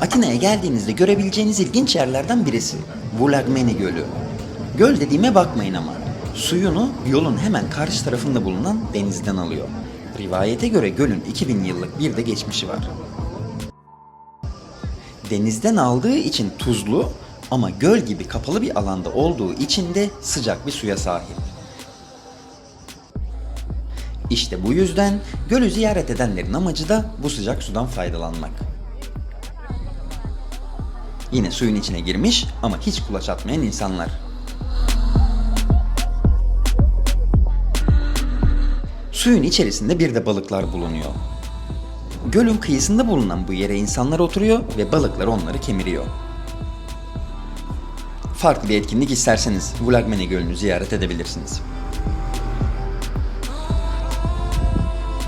Atina'ya geldiğinizde görebileceğiniz ilginç yerlerden birisi. Vulagmeni Gölü. Göl dediğime bakmayın ama. Suyunu yolun hemen karşı tarafında bulunan denizden alıyor. Rivayete göre gölün 2000 yıllık bir de geçmişi var. Denizden aldığı için tuzlu ama göl gibi kapalı bir alanda olduğu için de sıcak bir suya sahip. İşte bu yüzden gölü ziyaret edenlerin amacı da bu sıcak sudan faydalanmak. Yine suyun içine girmiş ama hiç kulaç atmayan insanlar. Suyun içerisinde bir de balıklar bulunuyor. Gölün kıyısında bulunan bu yere insanlar oturuyor ve balıklar onları kemiriyor. Farklı bir etkinlik isterseniz Vlagmene Gölü'nü ziyaret edebilirsiniz.